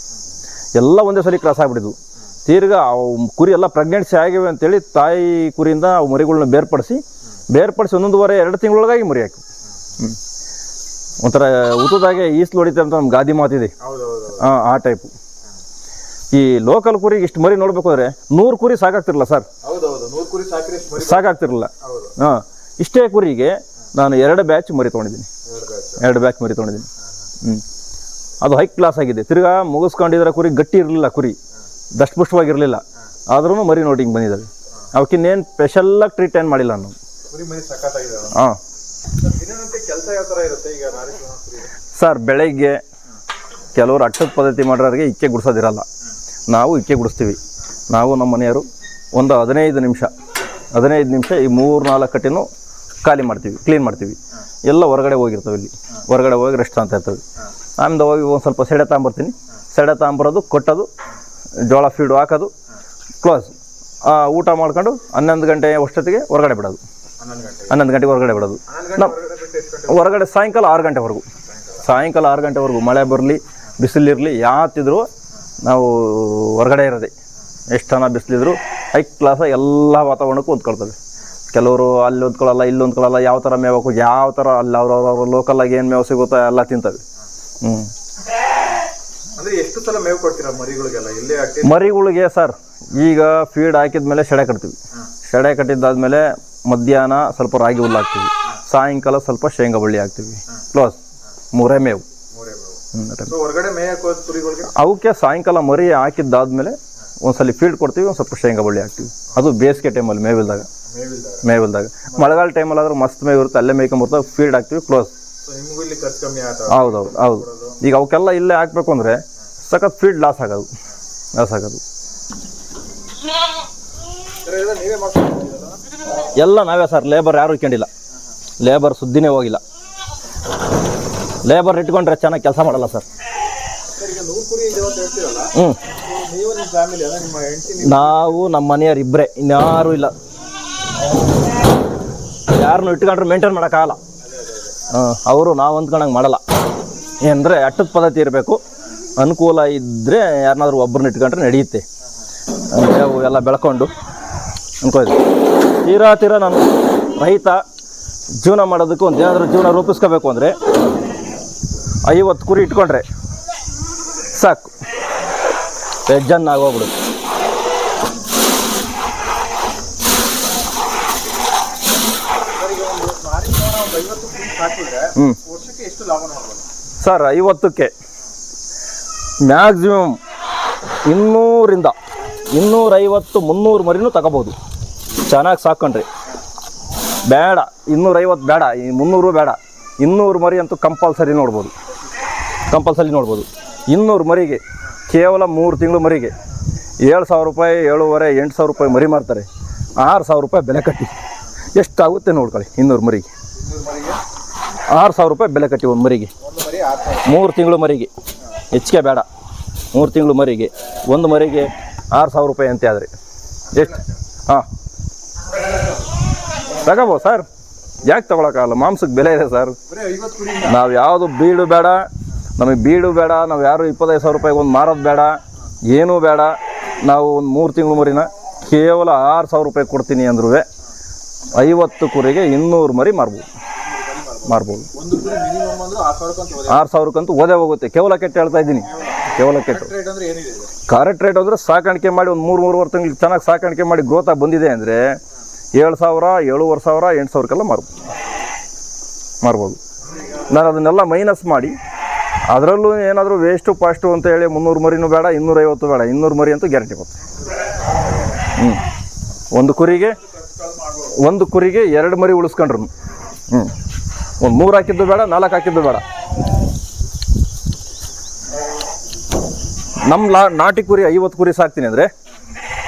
ಎಲ್ಲ ಒಂದೇ ಸಲ ಕ್ರಾಸ್ ಆಗಿಬಿಟ್ಟಿದ್ವು ತಿರ್ಗಾ ಅವು ಕುರಿ ಎಲ್ಲ ಪ್ರೆಗ್ನೆನ್ಸಿ ಆಗಿವೆ ಅಂತೇಳಿ ತಾಯಿ ಕುರಿಯಿಂದ ಅವು ಮರಿಗಳ್ನ ಬೇರ್ಪಡಿಸಿ ಬೇರ್ಪಡಿಸಿ ಒಂದೊಂದುವರೆ ಎರಡು ತಿಂಗಳೊಳಗಾಗಿ ಮರಿ ಹಾಕಿ. ಹ್ಞೂ ಒಂಥರ ಊತದಾಗೆ ಈಸ್ಲು ಹೊಡಿತೆ ಅಂತ ನಮ್ಮ ಗಾದಿ ಮಾತಿದೆ. ಹಾಂ ಆ, ಟೈಪು ಈ ಲೋಕಲ್ ಕುರಿಗೆ ಇಷ್ಟು ಮರಿ ನೋಡ್ಬೇಕು ಅಂದ್ರೆ ನೂರು ಕುರಿ ಸಾಕಾಗ್ತಿರಲ್ಲ ಸರ್? ಸಾಕಾಗ್ತಿರಲ್ಲ. ಹಾಂ ಇಷ್ಟೇ ಕುರಿಗೆ ನಾನು ಎರಡು ಬ್ಯಾಚ್ ಮರಿ ತೊಗೊಂಡಿದ್ದೀನಿ. ಎರಡು ಬ್ಯಾಚ್ ಮರಿ ತೊಗೊಂಡಿದ್ದೀನಿ. ಹ್ಞೂ ಅದು ಹೈ ಕ್ಲಾಸ್ ಆಗಿದೆ. ತಿರ್ಗಾ ಮುಗಿಸ್ಕೊಂಡಿದ್ರೆ ಕುರಿ ಗಟ್ಟಿ ಇರಲಿಲ್ಲ ಕುರಿ. ದಷ್ಟಪುಷ್ಟವಾಗಿರಲಿಲ್ಲ. ಆದ್ರೂ ಮರಿ ನೋಟಿಂಗ್ ಬಂದಿದ್ದಾವೆ ಅವಕ್ಕಿನ್ನೇನು ಸ್ಪೆಷಲ್ಲಾಗಿ ಟ್ರೀಟ್ ಏನು ಮಾಡಿಲ್ಲ ಸಖತ್ತಾಗಿದೆ ಹಾಂ. ಸರ್ ಬೆಳಗ್ಗೆ ಕೆಲವರು ಅಟ್ಟದ ಪದ್ಧತಿ ಮಾಡೋರಿಗೆ ಇಕ್ಕೆ ಗುಡಿಸೋದಿರಲ್ಲ. ನಾವು ಇಕ್ಕೆ ಗುಡಿಸ್ತೀವಿ. ನಾವು ನಮ್ಮ ಮನೆಯವರು ಒಂದು ಹದಿನೈದು ನಿಮಿಷ ಹದಿನೈದು ನಿಮಿಷ ಈ ಮೂರು ನಾಲ್ಕು ಕಟ್ಟಿನೂ ಖಾಲಿ ಮಾಡ್ತೀವಿ ಕ್ಲೀನ್ ಮಾಡ್ತೀವಿ. ಎಲ್ಲ ಹೊರಗಡೆ ಹೋಗಿರ್ತವೆ ಇಲ್ಲಿ. ಹೊರಗಡೆ ಹೋಗಿ ರೆಸ್ಟ್ ಅಂತ ಇರ್ತವೆ ಆಮೇಲೆ ಹೋಗಿ ಒಂದು ಸ್ವಲ್ಪ ಸೆಡೆ ತಗೊಂಬರ್ತೀನಿ ಸೆಡೆ ತಗೊಂಬರೋದು ಕೊಟ್ಟೋದು ಜೋಳ ಫೀಡು ಹಾಕೋದು ಕ್ಲೋಸ್ ಊಟ ಮಾಡ್ಕೊಂಡು ಹನ್ನೊಂದು ಗಂಟೆ ಅಷ್ಟೊತ್ತಿಗೆ ಹೊರಗಡೆ ಬಿಡೋದು. ಹನ್ನೊಂದು ಗಂಟೆ ಹನ್ನೊಂದು ಗಂಟೆಗೆ ಹೊರಗಡೆ ಬಿಡೋದು. ನಮ್ಮ ನಾವು ಹೊರಗಡೆ ಸಾಯಂಕಾಲ ಆರು ಗಂಟೆವರೆಗೂ ಸಾಯಂಕಾಲ ಆರು ಗಂಟೆವರೆಗೂ ಮಳೆ ಬರಲಿ ಬಿಸಿಲಿರಲಿ ಯಾತಿದ್ರು ನಾವು ಹೊರಗಡೆ ಇರೋದೆ. ಎಷ್ಟು ಜನ ಬಿಸಿಲಿದ್ರು ಹೈ ಕ್ಲಾಸ ಎಲ್ಲ ವಾತಾವರಣಕ್ಕೂ ಹೊಂದ್ಕೊಳ್ತವೆ. ಕೆಲವರು ಅಲ್ಲಿ ಹೊಂದ್ಕೊಳ್ಳಲ್ಲ ಇಲ್ಲಿ ಹೊಂದ್ಕೊಳ್ಳಲ್ಲ ಯಾವ ಥರ ಮೇವು ಯಾವ ಥರ ಅಲ್ಲಿ ಅವ್ರವ್ರ ಲೋಕಲಾಗಿ ಏನು ಮೇವು ಸಿಗುತ್ತೋ ಎಲ್ಲ ತಿಂತವೆ. ಹ್ಞೂ ಸಲ ಮೇವು ಕೊಡ್ತೀರಾ ಮರಿಗಳಿಗೆಲ್ಲ? ಇಲ್ಲೇ ಅಟ್ಟಿ ಮರಿಗಳಿಗೆ ಸರ್ ಈಗ ಫೀಡ್ ಹಾಕಿದ ಮೇಲೆ ಸೆಡೆ ಕಟ್ತೀವಿ. ಸೆಡೆ ಕಟ್ಟಿದ್ದಾದ್ಮೇಲೆ ಮಧ್ಯಾಹ್ನ ಸ್ವಲ್ಪ ರಾಗಿ ಹುಲ್ಲು ಹಾಕ್ತೀವಿ. ಸಾಯಂಕಾಲ ಸ್ವಲ್ಪ ಶೇಂಗಾ ಬಳ್ಳಿ ಹಾಕ್ತೀವಿ. ಕ್ಲೋಸ್ ಮೂರೇ ಮೇವು. ಹೊರಗಡೆ ಕುರಿಗಳಿಗೆ? ಅವಕ್ಕೆ ಸಾಯಂಕಾಲ ಮರಿ ಹಾಕಿದ್ದಾದ್ಮೇಲೆ ಒಂದ್ಸಲಿ ಫೀಡ್ ಕೊಡ್ತೀವಿ ಒಂದು ಸ್ವಲ್ಪ ಶೇಂಗಾ ಬಳ್ಳಿ ಹಾಕ್ತೀವಿ. ಅದು ಬೇಸಿಗೆ ಟೈಮಲ್ಲಿ ಮೇವಿಲ್ದಾಗ. ಮೇವಿಲ್ದಾಗ. ಮೇವಿಲ್ದಾಗ. ಮಳೆಗಾಲ ಟೈಮಲ್ಲಿ ಆದ್ರೆ ಮಸ್ತ್ ಮೇವು ಇರುತ್ತೆ ಅಲ್ಲೇ ಮೇಯ್ಕೊಂಬರ್ತಾವೆ ಫೀಡ್ ಹಾಕ್ತೀವಿ ಕ್ಲೋಸ್ ಸೊ ನಿಮಗೂ ಇಲ್ಲಿ ಖರ್ಚು ಕಮ್ಮಿ ಆತ? ಹೌದು ಹೌದು ಹೌದು. ಈಗ ಅವಕ್ಕೆಲ್ಲ ಇಲ್ಲೇ ಹಾಕ್ಬೇಕು ಅಂದರೆ ಸಖತ್ ಫೀಡ್ ಲಾಸ್ ಆಗೋದು. ಲಾಸ್ ಆಗೋದು. ಎಲ್ಲ ನಾವೇ ಸರ್ ಲೇಬರ್ ಯಾರು ಇಟ್ಕೊಂಡಿಲ್ಲ. ಲೇಬರ್ ಸುದ್ದಿನೇ ಹೋಗಿಲ್ಲ. ಲೇಬರ್ ಇಟ್ಕೊಂಡ್ರೆ ಚೆನ್ನಾಗಿ ಕೆಲಸ ಮಾಡಲ್ಲ ಸರ್ ಹ್ಞೂ ನೀವು ನಿಮ್ಮ ಮನೆಯವ್ರು ಇಬ್ಬರೇ ಇನ್ಯಾರೂ ಇಲ್ಲ. ಯಾರನ್ನು ಇಟ್ಕೊಂಡ್ರೆ ಮೇಂಟೈನ್ ಮಾಡೋಕ್ಕಾಗಲ್ಲ ಹಾಂ, ಅವರು ನಾವು ಅಂದ್ಕೊಂಡಂಗೆ ಮಾಡಲ್ಲ. ಏನಂದರೆ ಅಟ್ಟದ ಪದ್ಧತಿ ಇರಬೇಕು. ಅನುಕೂಲ ಇದ್ದರೆ ಯಾರನ್ನಾದ್ರೂ ಒಬ್ಬರನ್ನ ಇಟ್ಕೊಂಡ್ರೆ ನಡೆಯುತ್ತೆ. ಅಂದರೆ ಅವು ಎಲ್ಲ ಬೆಳ್ಕೊಂಡು ಅನ್ಕೋದು ತೀರಾ ತೀರಾ ನಾನು ರೈತ ಜೀವನ ಮಾಡೋದಕ್ಕೆ ಒಂದು ಏನಾದರೂ ಜೀವನ ರೂಪಿಸ್ಕೋಬೇಕು ಅಂದರೆ ಐವತ್ತು ಕುರಿ ಇಟ್ಕೊಂಡ್ರೆ ಸಾಕು. ವೆಜ್ಜನ್ನು ಆಗೋಗ್ಬಿಡುತ್ತೆ ಹ್ಞೂ ಸರ್ ಐವತ್ತಕ್ಕೆ. ಮ್ಯಾಕ್ಸಿಮಮ್ ಇನ್ನೂರಿಂದ ಇನ್ನೂರೈವತ್ತು, ಮುನ್ನೂರು ಮರಿನೂ ತಗೋಬೋದು. ಚೆನ್ನಾಗಿ ಸಾಕೊಂಡ್ರಿ ಬೇಡ, ಇನ್ನೂರೈವತ್ತು ಬೇಡ, ಈ ಮುನ್ನೂರು ಬೇಡ. ಇನ್ನೂರು ಮರಿ ಅಂತೂ ಕಂಪಲ್ಸರಿ ನೋಡ್ಬೋದು. ಕಂಪಲ್ಸರಿ ನೋಡ್ಬೋದು. ಇನ್ನೂರು ಮರಿಗೆ, ಕೇವಲ ಮೂರು ತಿಂಗಳು ಮರಿಗೆ ಏಳು ಸಾವಿರ ರೂಪಾಯಿ, ಏಳುವರೆ, ಎಂಟು ಸಾವಿರ ರೂಪಾಯಿ ಮರಿ ಮಾರ್ತಾರೆ. ಆರು ಸಾವಿರ ರೂಪಾಯಿ ಬೆಲೆ ಕಟ್ಟಿ. ಎಷ್ಟಾಗುತ್ತೆ ನೋಡ್ಕೊಳ್ಳಿ, ಇನ್ನೂರು ಮರಿಗೆ. ಆರು ಸಾವಿರ ರೂಪಾಯಿ ಬೆಲೆ ಕಟ್ಟಿ ಒಂದು ಮರಿಗೆ. ಮೂರು ತಿಂಗಳು ಮರಿಗೆ. ಹೆಚ್ಚಿಗೆ ಬೇಡ. ಮೂರು ತಿಂಗಳು ಮರಿಗೆ. ಒಂದು ಮರಿಗೆ ಆರು ಸಾವಿರ ರೂಪಾಯಿ ಅಂತ ಆದರೆ. ಎಷ್ಟು? ಹಾಂ. ತಗೋಬೋದು ಸರ್. ಯಾಕೆ ತಗೊಳಕ್ಕಾಗಲ್ಲ? ಮಾಂಸಕ್ಕೆ ಬೆಲೆ ಇದೆ ಸರ್. ನಾವು ಯಾವುದು ಬೀಡು ಬೇಡ, ನಮಗೆ ಬೀಡು ಬೇಡ, ನಾವು ಯಾರು ಇಪ್ಪತ್ತೈದು ಸಾವಿರ ರೂಪಾಯಿಗೆ ಒಂದು ಮಾರೋದು ಬೇಡ, ಏನೂ ಬೇಡ. ನಾವು ಒಂದು ಮೂರು ತಿಂಗಳು ಮರಿನ ಕೇವಲ ಆರು ಸಾವಿರ ರೂಪಾಯಿ ಕೊಡ್ತೀನಿ ಅಂದ್ರೂ ಐವತ್ತು ಕುರಿಗೆ ಇನ್ನೂರು ಮರಿ ಮಾರ್ಬೋದು. ಮಾರ್ಬೋದು. ಆರು ಸಾವಿರಕ್ಕಂತ ಓದೇ ಹೋಗುತ್ತೆ. ಕೇವಲ ಕೆಟ್ಟು ಹೇಳ್ತಾ ಇದ್ದೀನಿ. ಕೇವಲ ಕೆಟ್ಟು. ಕರೆಕ್ಟ್ ರೇಟ್ ಅಂದರೆ ಸಾಕಾಣಿಕೆ ಮಾಡಿ ಒಂದು ಮೂರು ಮೂರುವರೆ ತಿಂಗಳು ಚೆನ್ನಾಗಿ ಸಾಕಾಣಿಕೆ ಮಾಡಿ ಗ್ರೋತ್ ಆಗಿ ಬಂದಿದೆ ಅಂದರೆ ಏಳು ಸಾವಿರ ಏಳುವರೆ ಸಾವಿರ ಎಂಟು ಸಾವಿರಕ್ಕೆಲ್ಲ ಮಾರ್ಬೋದು. ಮಾರ್ಬೋದು. ನಾನು ಅದನ್ನೆಲ್ಲ ಮೈನಸ್ ಮಾಡಿ ಅದರಲ್ಲೂ ಏನಾದರೂ ವೇಸ್ಟು ಪಾಸ್ಟು ಅಂತ ಹೇಳಿ ಮುನ್ನೂರು ಮರಿನೂ ಬೇಡ ಇನ್ನೂರೈವತ್ತು ಬೇಡ ಇನ್ನೂರು ಮರಿ ಅಂತೂ ಗ್ಯಾರಂಟಿ ಬರ್ತದೆ ಹ್ಞೂ ಒಂದು ಕುರಿಗೆ ಒಂದು ಕುರಿಗೆ ಎರಡು ಮರಿ ಉಳಿಸ್ಕೊಂಡ್ರು ಹ್ಞೂ ಒಂದು ಮೂರು ಹಾಕಿದ್ದು ಬೇಡ, ನಾಲ್ಕು ಹಾಕಿದ್ದು ಬೇಡ. ನಮ್ಮ ಲಾ, ನಾಟಿ ಕುರಿ ಐವತ್ತು ಕುರಿ ಸಾಕ್ತೀನಿ ಅಂದರೆ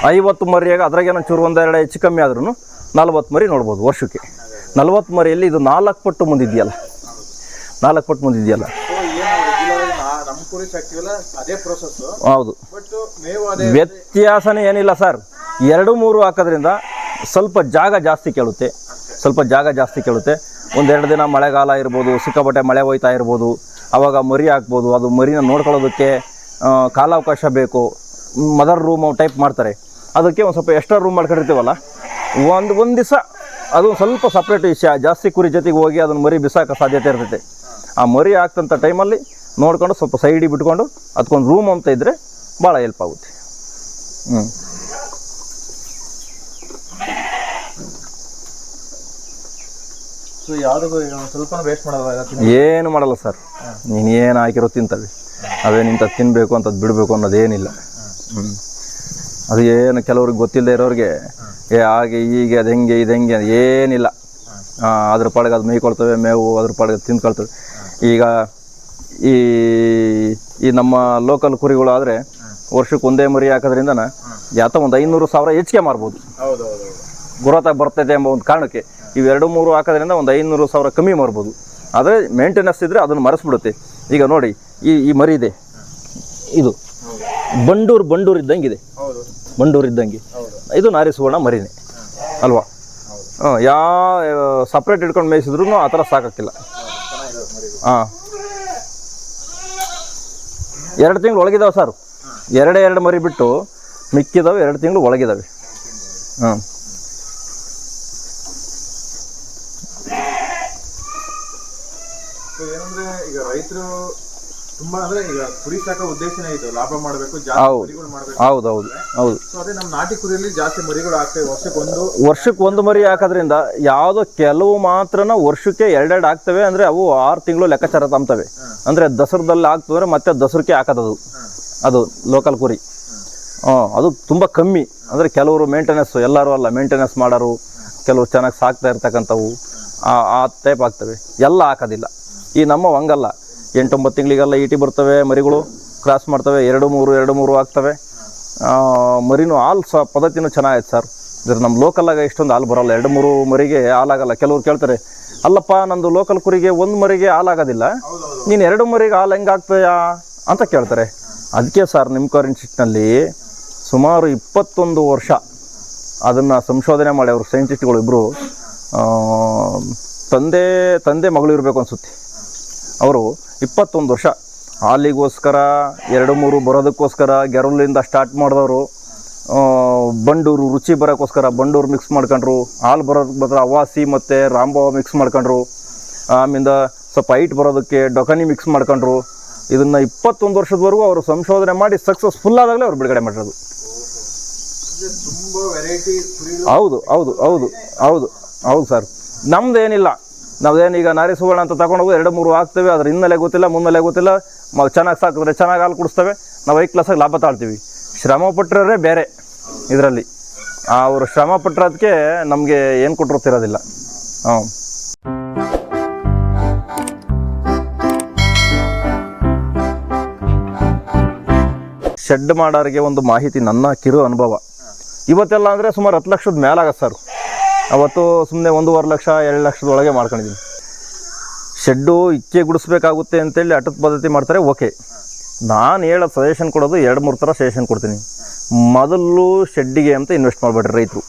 ಐವತ್ತು ಮರಿಯಾಗ ಅದ್ರಾಗೇನೋ ಚೂರು ಒಂದೆರಡು ಹೆಚ್ಚು ಕಮ್ಮಿ ಆದ್ರೂ ನಲ್ವತ್ತು ಮರಿ ನೋಡ್ಬೋದು ವರ್ಷಕ್ಕೆ. ನಲ್ವತ್ತು ಮರಿಯಲ್ಲಿ ಇದು ನಾಲ್ಕು ಪಟ್ಟು ಮುಂದಿದೆಯಲ್ಲ. ನಾಲ್ಕು ಪಟ್ಟು ಮುಂದಿದೆಯಲ್ಲ. ಹೌದು. ವ್ಯತ್ಯಾಸನೇ ಏನಿಲ್ಲ ಸರ್. ಎರಡು ಮೂರು ಹಾಕೋದ್ರಿಂದ ಸ್ವಲ್ಪ ಜಾಗ ಜಾಸ್ತಿ ಕೇಳುತ್ತೆ. ಸ್ವಲ್ಪ ಜಾಗ ಜಾಸ್ತಿ ಕೇಳುತ್ತೆ. ಒಂದೆರಡು ದಿನ ಮಳೆಗಾಲ ಇರ್ಬೋದು, ಸಿಕ್ಕಾಪಟ್ಟೆ ಮಳೆ ಹೋಯ್ತಾ ಇರ್ಬೋದು ಆವಾಗ ಮರಿ ಹಾಕ್ಬೋದು, ಅದು ಮರಿನ ನೋಡ್ಕೊಳ್ಳೋದಕ್ಕೆ ಕಾಲಾವಕಾಶ ಬೇಕು. ಮದರ್ ರೂಮ್ ಟೈಪ್ ಮಾಡ್ತಾರೆ. ಅದಕ್ಕೆ ಒಂದು ಸ್ವಲ್ಪ ಎಕ್ಸ್ಟ್ರಾ ರೂಮ್ ಮಾಡ್ಕೊಂಡಿರ್ತೀವಲ್ಲ? ಒಂದು ಒಂದು ದಿವಸ ಅದು ಸ್ವಲ್ಪ ಸಪ್ರೇಟ್ ವಿಷಯ. ಜಾಸ್ತಿ ಕುರಿ ಜೊತೆಗೆ ಹೋಗಿ ಅದನ್ನು ಮರಿ ಬಿಸಾಕೋ ಸಾಧ್ಯತೆ ಇರ್ತೈತೆ. ಆ ಮರಿ ಹಾಕ್ತಂಥ ಟೈಮಲ್ಲಿ ನೋಡಿಕೊಂಡು ಸ್ವಲ್ಪ ಸೈಡಿಗೆ ಬಿಟ್ಕೊಂಡು ಅದಕ್ಕೊಂದು ರೂಮ್ ಅಂತ ಇದ್ದರೆ ಭಾಳ ಹೆಲ್ಪ್ ಆಗುತ್ತೆ. ಹ್ಞೂ ಸೊ ಯಾವ್ದು ಸ್ವಲ್ಪ ವೇಸ್ಟ್ ಮಾಡೋದಾಗ ಏನು ಮಾಡಲ್ಲ ಸರ್ ನೀನು ಏನು ಹಾಕಿರೋ ತಿಂತವೆ ಅವೇನಿಂತ ತಿನ್ನಬೇಕು ಅಂತದ್ದು ಬಿಡಬೇಕು ಅನ್ನೋದೇನಿಲ್ಲ. ಹ್ಞೂ ಅದು ಏನು ಕೆಲವ್ರಿಗೆ ಗೊತ್ತಿಲ್ಲದೆ ಇರೋರಿಗೆ ಏ ಹಾಗೆ ಹೀಗೆ ಅದು ಹೆಂಗೆ ಇದು ಹೆಂಗೆ ಅದು ಏನಿಲ್ಲ. ಅದ್ರ ಪಾಡಿಗೆ ಅದು ಮೇಯ್ಕೊಳ್ತವೆ ಮೇವು ಅದ್ರ ಪಾಡಿಗೆ ತಿಂದ್ಕೊಳ್ತವೆ. ಈಗ ಈ ಈ ನಮ್ಮ ಲೋಕಲ್ ಕುರಿಗಳು ಆದರೆ ವರ್ಷಕ್ಕೆ ಒಂದೇ ಮರಿ ಹಾಕೋದ್ರಿಂದನ ಯಾತ ಒಂದು ಐನೂರು ಸಾವಿರ ಹೆಚ್ಚಿಗೆ ಮಾರ್ಬೋದು. ಗುರುತಾಗಿ ಬರ್ತೈತೆ ಎಂಬ ಒಂದು ಕಾರಣಕ್ಕೆ. ಇವೆರಡು ಮೂರು ಹಾಕೋದ್ರಿಂದ ಒಂದು ಐನೂರು ಸಾವಿರ ಕಮ್ಮಿ ಮಾರ್ಬೋದು ಆದರೆ ಮೇಂಟೆನೆನ್ಸ್ ಇದ್ದರೆ ಅದನ್ನು ಮರೆಸ್ಬಿಡುತ್ತೆ. ಈಗ ನೋಡಿ ಈ ಈ ಮರಿ ಇದೆ. ಇದು. ಬಂಡೂರು ಬಂಡೂರು ಇದ್ದಂಗೆ ಇದೆ ಬಂಡೂರು ಇದ್ದಂಗೆ. ಇದು ನಾರಿ ಸುವರ್ಣ ಮರಿನೇ. ಅಲ್ವಾ? ಹಾಂ ಯಾವ ಸಪ್ರೇಟ್ ಇಟ್ಕೊಂಡು ಮೇಯಿಸಿದ್ರು ಆ ಥರ ಸಾಕಾಕಿಲ್ಲ ಹಾಂ. ಎರಡು ತಿಂಗಳು ಒಳಗಿದಾವೆ ಸರ್. ಎರಡೇ ಎರಡು ಮರಿ ಬಿಟ್ಟು ಮಿಕ್ಕಿದಾವೆ ಎರಡು ತಿಂಗಳು ಒಳಗಿದಾವೆ. ಹಾಂ ಸೊ ಏನಂದ್ರೆ ಈಗ ರೈತರು ತುಂಬಾ ಅಂದ್ರೆ ಈಗ ಕುರಿ ಸಾಕೋ ಉದ್ದೇಶನೇ ಇದು. ಲಾಭ ಮಾಡಬೇಕು ಜಾಸ್ತಿ ಹೌದು. ಮರಿಗಳು ಮಾಡಬೇಕು. ಹೌದು ಹೌದು. ಹೌದು ಸೊ ಅದೇ ನಮ್ಮ ನಾಟಿ ಕುರಿಯಲ್ಲಿ ಜಾಸ್ತಿ ಮರಿಗಳು ಆಗ್ತವೆ. ವರ್ಷಕ್ಕೆ ಒಂದು ವರ್ಷಕ್ಕೆ ಒಂದು ಮರಿ ಹಾಕೋದ್ರಿಂದ ಯಾವುದೋ ಕೆಲವು ಮಾತ್ರನ ವರ್ಷಕ್ಕೆ ಎರಡೆರಡು ಆಗ್ತವೆ ಅಂದರೆ ಅವು ಆರು ತಿಂಗಳು ಲೆಕ್ಕಾಚಾರ ತಂಬ್ತವೆ ಅಂದರೆ ದಸರದಲ್ಲಿ ಆಗ್ತಂದ್ರೆ ಮತ್ತೆ ದಸರಕ್ಕೆ ಹಾಕೋದದು. ಅದು ಲೋಕಲ್ ಕುರಿ. ಹಾಂ. ಅದು ತುಂಬ ಕಮ್ಮಿ. ಅಂದರೆ ಕೆಲವರು ಮೇಂಟೆನೆನ್ಸ್ ಎಲ್ಲರೂ ಅಲ್ಲ ಮೇಂಟೆನೆನ್ಸ್ ಮಾಡೋರು ಕೆಲವರು ಚೆನ್ನಾಗಿ ಸಾಕ್ತಾ ಇರ್ತಕ್ಕಂಥವು ಆ ಆ ಟೈಪ್ ಆಗ್ತವೆ. ಎಲ್ಲ ಹಾಕೋದಿಲ್ಲ. ಈ ನಮ್ಮ ಹಂಗಲ್ಲ ಎಂಟೊಂಬತ್ತು ತಿಂಗಳಿಗೆಲ್ಲ ಈಟಿ ಬರ್ತವೆ ಮರಿಗಳು ಕ್ರಾಸ್ ಮಾಡ್ತವೆ ಎರಡು ಮೂರು ಎರಡು ಮೂರು ಆಗ್ತವೆ. ಮರಿನೂ ಹಾಲು ಸ ಪದ್ಧತಿನೂ ಚೆನ್ನಾಗೈತೆ ಸರ್. ಇದ್ರ ನಮ್ಮ ಲೋಕಲ್ಲಾಗ ಇಷ್ಟೊಂದು ಹಾಲು ಬರೋಲ್ಲ. ಎರಡು ಮೂರು ಮರಿಗೆ ಹಾಲಾಗಲ್ಲ ಕೆಲವ್ರು ಕೇಳ್ತಾರೆ ಅಲ್ಲಪ್ಪ ನಂದು ಲೋಕಲ್ ಕುರಿಗೆ ಒಂದು ಮರಿಗೆ ಹಾಲಾಗೋದಿಲ್ಲ ನೀನು ಎರಡು ಮರಿಗೆ ಹಾಲು ಹೆಂಗೆ ಆಗ್ತೀಯಾ ಅಂತ ಕೇಳ್ತಾರೆ. ಅದಕ್ಕೆ ಸರ್ ನಿಮ್ಮ ಇನ್ಸ್ಟಿಟ್ಯೂಟ್ನಲ್ಲಿ ಸುಮಾರು ಇಪ್ಪತ್ತೊಂದು ವರ್ಷ ಅದನ್ನು ಸಂಶೋಧನೆ ಮಾಡಿ ಅವರು ಸೈಂಟಿಸ್ಟ್ಗಳು ಇಬ್ಬರು ತಂದೆ ತಂದೆ ಮಗಳು ಇರಬೇಕು ಅನಿಸುತ್ತೆ. ಅವರು ಇಪ್ಪತ್ತೊಂದು ವರ್ಷ. ಹಾಲಿಗೋಸ್ಕರ ಎರಡು ಮೂರು ಬರೋದಕ್ಕೋಸ್ಕರ ಗೆರಲಿಂದ ಸ್ಟಾರ್ಟ್ ಮಾಡಿದವರು ಬಂಡೂರು ರುಚಿ ಬರೋಕ್ಕೋಸ್ಕರ ಬಂಡೂರು ಮಿಕ್ಸ್ ಮಾಡ್ಕೊಂಡ್ರು. ಹಾಲು ಬರೋದಕ್ಕೆ ಬಂದರೆ ಅವಾಸಿ ಮತ್ತು ರಾಂಬವ ಮಿಕ್ಸ್ ಮಾಡ್ಕೊಂಡ್ರು. ಆಮಿಂದ ಸ್ವಲ್ಪ ಹೈಟ್ ಬರೋದಕ್ಕೆ ಡೊಕನಿ ಮಿಕ್ಸ್ ಮಾಡ್ಕೊಂಡ್ರು. ಇದನ್ನು ಇಪ್ಪತ್ತೊಂದು ವರ್ಷದವರೆಗೂ ಅವರು ಸಂಶೋಧನೆ ಮಾಡಿ ಸಕ್ಸಸ್ಫುಲ್ ಆದಾಗಲೇ ಅವ್ರು ಬಿಡುಗಡೆ ಮಾಡಿರೋದು. ಹೌದು ಹೌದು ಹೌದು ಹೌದು ಹೌದು ಸರ್. ನಮ್ದು ಏನಿಲ್ಲ ನಾವೇನು ಈಗ ನಾರಿ ಸುವರ್ಣ ಅಂತ ತಗೊಂಡೋಗಿ ಎರಡು ಮೂರು ಹಾಕ್ತೇವೆ ಅದ್ರ ಹಿನ್ನೆಲೆ ಗೊತ್ತಿಲ್ಲ, ಮುನ್ನೆಲೆ ಗೊತ್ತಿಲ್ಲ, ಮ ಚೆನ್ನಾಗಿ ಸಾಕಿದ್ರೆ ಚೆನ್ನಾಗಿ ಹಾಲು ಕುಡಿಸ್ತವೆ, ನಾವು ಐದು ಕ್ಲಾಸಾಗಿ ಲಾಭ ತಾಳ್ತೀವಿ. ಶ್ರಮ ಪಟ್ಟರೆ ಬೇರೆ ಇದರಲ್ಲಿ. ಅವರು ಶ್ರಮ ಪಟ್ಟಿರೋದಕ್ಕೆ ನಮಗೆ ಏನು ಕೊಟ್ಟರು ತಿರೋದಿಲ್ಲ. ಹಾಂ ಶೆಡ್ ಮಾಡೋರಿಗೆ ಒಂದು ಮಾಹಿತಿ ನನ್ನ ಕಿರು ಅನುಭವ. ಇವತ್ತೆಲ್ಲ ಅಂದರೆ ಸುಮಾರು ಹತ್ತು ಲಕ್ಷದ ಮೇಲಾಗತ್ತೆ ಸರ್. ಅವತ್ತು ಸುಮ್ಮನೆ ಒಂದೂವರೆ ಲಕ್ಷ, ಎರಡು ಲಕ್ಷದೊಳಗೆ ಮಾಡ್ಕೊಂಡಿದ್ದೀನಿ. ಶೆಡ್ಡು ಇಕ್ಕೆ ಗುಡಿಸ್ಬೇಕಾಗುತ್ತೆ ಅಂತೇಳಿ ಅಟದ ಪದ್ಧತಿ ಮಾಡ್ತಾರೆ, ಓಕೆ. ನಾನು ಹೇಳೋದು ಸಜೆಷನ್ ಕೊಡೋದು ಎರಡು ಮೂರು ಥರ ಸಜೆಷನ್ ಕೊಡ್ತೀನಿ. ಮೊದಲು ಶೆಡ್ಡಿಗೆ ಅಂತ ಇನ್ವೆಸ್ಟ್ ಮಾಡಬೇಡ್ರಿ ರೈತರು.